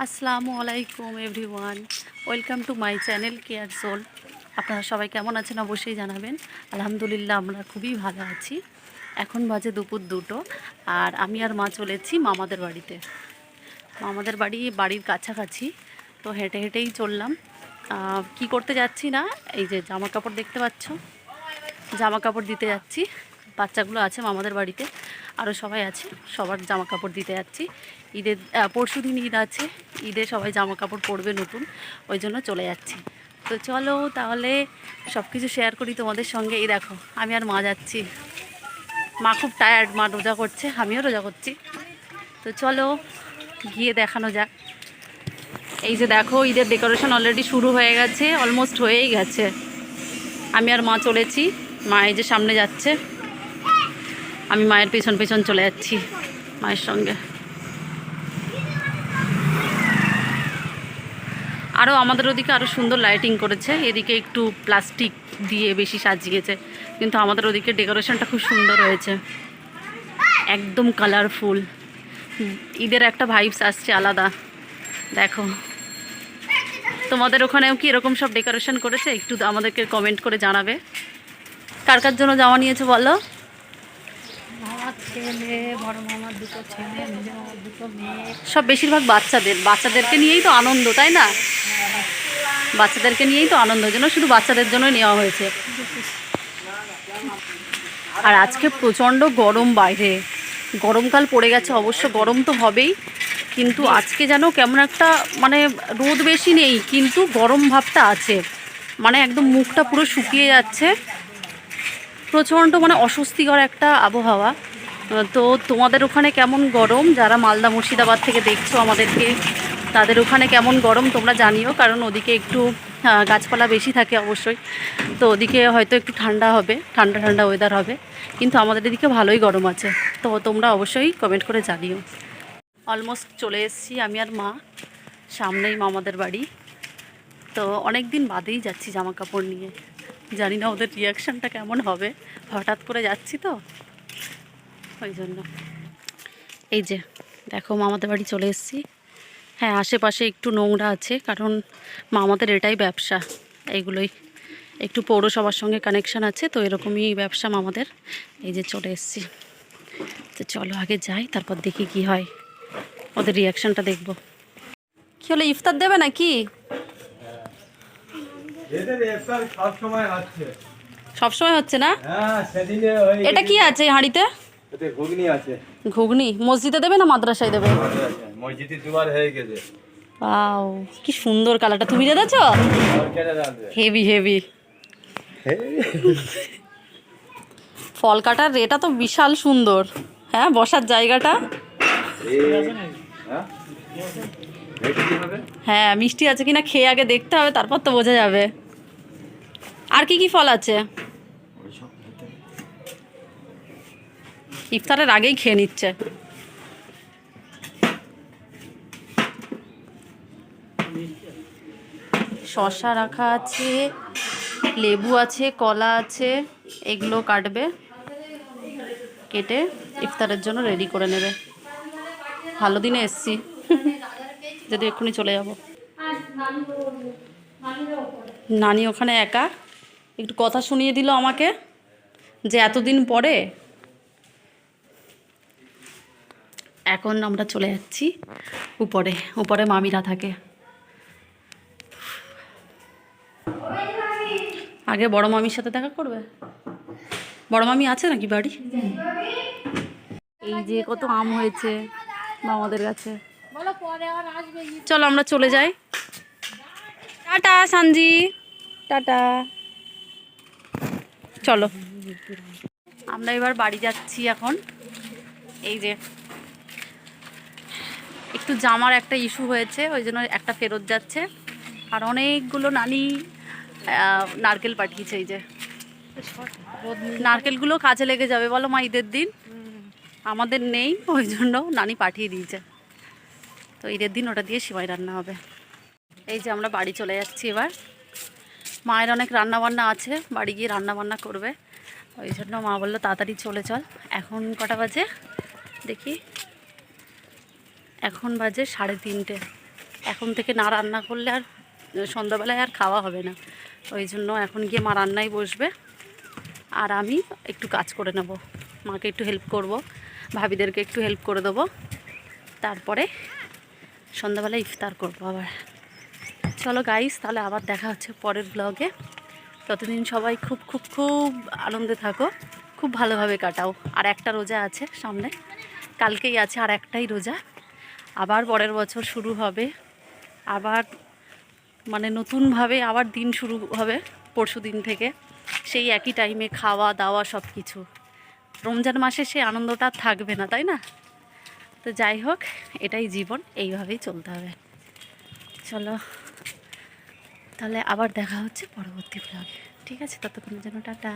আসসালামু আলাইকুম, everyone. Welcome to my channel care soul আপনারা সবাই কেমন আছেন অবশ্যই জানাবেন। আলহামদুলিল্লাহ, আমরা খুবই ভালো আছি। এখন বাজে দুপুর দুটো, আর আমি আর মা চলেছি মামাদের বাড়িতে। মামাদের বাড়ি বাড়ির কাছাকাছি, তো হেঁটে হেঁটেই চললাম। কি করতে যাচ্ছি না? এই যে জামা কাপড় দেখতে পাচ্ছ? জামা কাপড় দিতে যাচ্ছি। বাচ্চাগুলো আছে, মামাদের বাড়িতে, আরও সবাই আছে, সবার জামা কাপড় দিতে যাচ্ছি। ঈদের পরশু দিন ঈদ আছে, ঈদে সবাই জামা কাপড় পরবে নতুন, ওই জন্য চলে যাচ্ছি। তো চলো তাহলে সব কিছু শেয়ার করি তোমাদের সঙ্গে। এই দেখো, আমি আর মা যাচ্ছি। মা খুব টায়ার্ড মা রোজা করছে, আমিও রোজা করছি। তো চলো গিয়ে দেখানো যাক। এই যে দেখো, ঈদের ডেকোরেশন অলরেডি শুরু হয়ে গেছে অলমোস্ট হয়েই গেছে। আমি আর মা চলেছি, মা এই যে সামনে যাচ্ছে। আমি মায়ের পেছন পেছন চলে যাচ্ছি মায়ের সঙ্গে। আরও আমাদের ওদিকে আরও সুন্দর লাইটিং করেছে। এদিকে একটু প্লাস্টিক দিয়ে বেশি সাজিয়েছে। কিন্তু আমাদের ওদিকে ডেকোরেশনটা খুব সুন্দর হয়েছে। একদম কালারফুল ঈদের একটা ভাইবস আসছে আলাদা। দেখো। তোমাদের ওখানেও কি এরকম সব ডেকোরেশন করেছে? একটু আমাদেরকে কমেন্ট করে জানাবে। কার কার জন্য জামা নিয়েছে বলো? সব বেশিরভাগ বাচ্চাদের। বাচ্চাদেরকে নিয়েই তো আনন্দ, তাই না? বাচ্চাদেরকে নিয়েই তো আনন্দ জন্য শুধু বাচ্চাদের জন্য নেওয়া হয়েছে। আর আজকে প্রচণ্ড গরম বাইরে। গরমকাল পড়ে গেছে, অবশ্য গরম তো হবেই। কিন্তু আজকে যেন কেমন একটা মানে রোদ বেশি নেই, কিন্তু গরম ভাবটা আছে। মানে একদম মুখটা পুরো শুকিয়ে যাচ্ছে। প্রচণ্ড মানে অস্বস্তিকর একটা আবহাওয়া। তো তোমাদের ওখানে কেমন গরম? যারা মালদা মুর্শিদাবাদ থেকে দেখছ আমাদেরকে, তাদের ওখানে কেমন গরম তোমরা জানিও, কারণ ওদিকে একটু গাছপালা বেশি থাকে অবশ্যই। তো ওদিকে হয়তো একটু ঠান্ডা হবে, ঠান্ডা ঠান্ডা ওয়েদার হবে, কিন্তু আমাদের এদিকে ভালোই গরম আছে। তো তোমরা অবশ্যই কমেন্ট করে জানিও। অলমোস্ট চলে এসেছি আমি আর মা, সামনেই মামাদের বাড়ি। তো অনেক দিন বাদেই যাচ্ছি জামা কাপড় নিয়ে। জানি না ওদের রিয়াকশানটা কেমন হবে। হঠাৎ করে যাচ্ছি তো। ওই জন্য। এই যে দেখো মামাদের বাড়ি চলে এসেছি। হ্যাঁ আশেপাশে একটু নোংরা আছে কারণ মামাদের এটাই ব্যবসা। এইগুলোই। একটু পৌরসভার সঙ্গে কানেকশান আছে তো এরকমই ব্যবসা মামাদের। এই যে চলে এসেছি। তো চলো আগে যাই তারপর দেখি কি হয়। ওদের রিয়াকশানটা দেখব। কি হলো ইফতার দেবে নাকি? এদের ইফতার সবসময় হচ্ছে। না? হ্যাঁ এটা কি আছে হাঁড়িতে? এতে ঘুগনি আছে। ঘুগনি? মসজিদে দেবে না মাদ্রাসায় দেবে? মসজিদে দুবার হয়ে গেছে। আও কি সুন্দর কালারটা। তুমি রাখবে হেভি হেভি ফল কাটার রেটা তো বিশাল সুন্দর। হ্যাঁ বসার জায়গাটা? হ্যাঁ? হ্যাঁ মিষ্টি আছে কিনা খেয়ে আগে দেখতে হবে তারপর তো বোঝা যাবে। আর কি কি ফল আছে? ইফতারের আগেই খেয়ে নিচ্ছে। শশা রাখা আছে, লেবু আছে, কলা আছে, এগুলো কাটবে, কেটে ইফতারের জন্য রেডি করে নেবে। ভালো দিনে এসছি। যদি এক্ষুনি চলে যাব। নানি ওখানে একা। একটু কথা শুনিয়ে দিল আমাকে যে এতদিন পরে এখন আমরা চলে যাচ্ছি উপরে উপরে মামিরা থাকে। আগে বড় মামির সাথে দেখা করবে? বড় মামি আছে নাকি বাড়ি? এই যে কত আম হয়েছে মামাদের কাছে। বলো পরে আর আসবে চলো আমরা চলে যাই। টাটা সানজি। টাটা। চলো। আমরা এবার বাড়ি যাচ্ছি এখন। এই যে একটু জামার একটা ইস্যু হয়েছে, ওই জন্য একটা ফেরত যাচ্ছে। আর অনেকগুলো নানি নারকেল পাঠিয়েছে এই যে। নারকেলগুলো কাজে লেগে যাবে বলো মা, ঈদের দিন। আমাদের নেই, ওই জন্য নানি পাঠিয়ে দিয়েছে। তো ঈদের দিন ওটা দিয়ে সিমাই রান্না হবে। এই যে আমরা বাড়ি চলে যাচ্ছি এবার। মায়ের অনেক রান্না বান্না আছে, বাড়ি গিয়ে রান্নাবান্না করবে। ওই জন্য মা বলল, তাড়াতাড়ি চলে চল। এখন কটা বাজে? দেখি। এখন বাজে সাড়ে তিনটে। এখন থেকে না রান্না করলে আর, সন্ধ্যাবেলায় আর খাওয়া হবে না। ওই জন্য এখন গিয়ে মা রান্নায় বসবে। আর আমি একটু কাজ করে নেব। মাকে একটু হেল্প করব। ভাবিদেরকে একটু হেল্প করে দেবো। তারপরে সন্ধ্যাবেলায় ইফতার করব আবার। চলো গাইস তাহলে আবার দেখা হচ্ছে পরের ব্লগে ততদিন সবাই খুব খুব খুব আনন্দে থাকো। খুব ভালোভাবে কাটাও। আর একটা রোজা আছে সামনে। কালকেই আছে আর একটাই রোজা। আবার পরের বছর শুরু হবে। আবার মানে নতুনভাবে আবার দিন শুরু হবে পরশু দিন থেকে। সেই একই টাইমে খাওয়া, দাওয়া সব কিছু রমজান মাসে সেই আনন্দটা থাকবে না, তাই না? তো যাই হোক, এটাই জীবন, এইভাবেই চলতে হবে। চলো, তাহলে আবার দেখা হচ্ছে পরবর্তী ব্লগে ঠিক আছে, ততক্ষণের জন্য টাটা।